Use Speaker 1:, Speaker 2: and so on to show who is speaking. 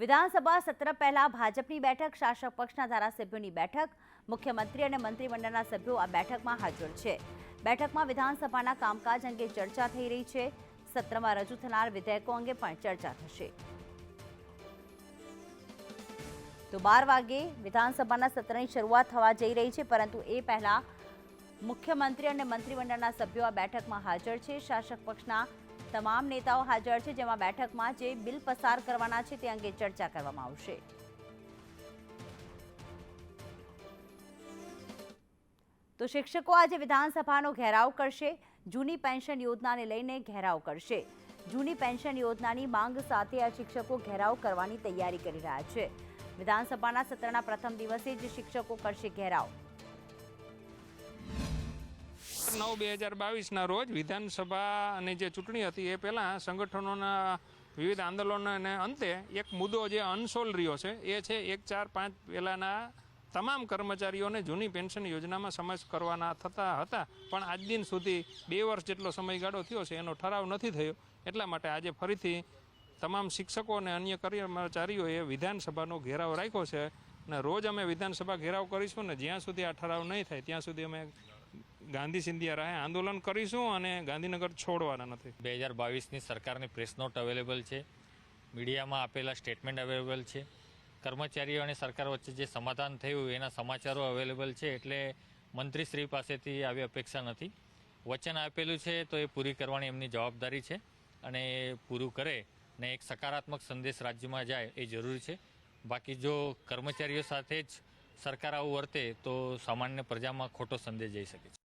Speaker 1: વિધાનસભા સત્ર પહેલા ભાજપની બેઠક, શાસક પક્ષના ધારાસભ્યોની બેઠક, મુખ્યમંત્રી અને મંત્રીમંડળના સભ્યો આ બેઠકમાં હાજર છે. બેઠકમાં વિધાનસભાના કામકાજ અંગે ચર્ચા થઈ રહી છે. સત્રમાં રજૂ થનાર વિધેયકો અંગે પણ ચર્ચા થશે. તો બાર વાગે વિધાનસભાના સત્રની શરૂઆત થવા જઈ રહી છે, પરંતુ એ પહેલા મુખ્યમંત્રી અને મંત્રીમંડળના સભ્યો આ બેઠકમાં હાજર છે. શાસક પક્ષના તમામ નેતાઓ હાજર છે, જેમાં બેઠકમાં જે બિલ પસાર કરવાના છે તે અંગે ચર્ચા કરવામાં આવશે. તો શિક્ષકો આજે વિધાનસભાનો ઘેરાવ કરશે, જૂની પેન્શન યોજનાને લઈને ઘેરાવ કરશે. જૂની પેન્શન યોજનાની માંગ સાથે આ શિક્ષકો ઘેરાવ કરવાની તૈયારી કરી રહ્યા છે. વિધાનસભાના સત્રના પ્રથમ દિવસે જ શિક્ષકો કરશે ઘેરાવ.
Speaker 2: નવ બે હજાર બાવીસના રોજ વિધાનસભાની જે ચૂંટણી હતી એ પહેલાં સંગઠનોના વિવિધ આંદોલનોને અંતે એક મુદ્દો જે અનસોલ રહ્યો છે એ છે એક ચાર પાંચ પહેલાંના તમામ કર્મચારીઓને જૂની પેન્શન યોજનામાં સમાવેશ કરવાના થતા હતા. પણ આજ દિન સુધી બે વર્ષ જેટલો સમયગાળો થયો છે, એનો ઠરાવ નથી થયો. એટલા માટે આજે ફરીથી તમામ શિક્ષકો અને અન્ય કર્મચારીઓએ વિધાનસભાનો ઘેરાવ રાખ્યો છે. અને રોજ અમે વિધાનસભા ઘેરાવ કરીશું ને જ્યાં સુધી આ ઠરાવ નહીં થાય, ત્યાં સુધી અમે ગાંધી સિંધિયા રાહે આંદોલન કરીશું અને ગાંધીનગર છોડવાના નથી.
Speaker 3: બે હજાર બાવીસની સરકારની પ્રેસ નોટ અવેલેબલ છે. મીડિયામાં આપેલા સ્ટેટમેન્ટ અવેલેબલ છે. કર્મચારીઓ અને સરકાર વચ્ચે જે સમાધાન થયું એના સમાચારો અવેલેબલ છે એટલે મંત્રીશ્રી પાસેથી આવી અપેક્ષા નથી. વચન આપેલું છે તો એ પૂરી કરવાની એમની જવાબદારી છે અને એ પૂરું કરે ને એક સકારાત્મક સંદેશ રાજ્યમાં જાય એ જરૂરી છે. બાકી જો કર્મચારીઓ સાથે જ સરકાર આવું વર્તે તો સામાન્ય પ્રજામાં ખોટો સંદેશ જઈ શકે છે.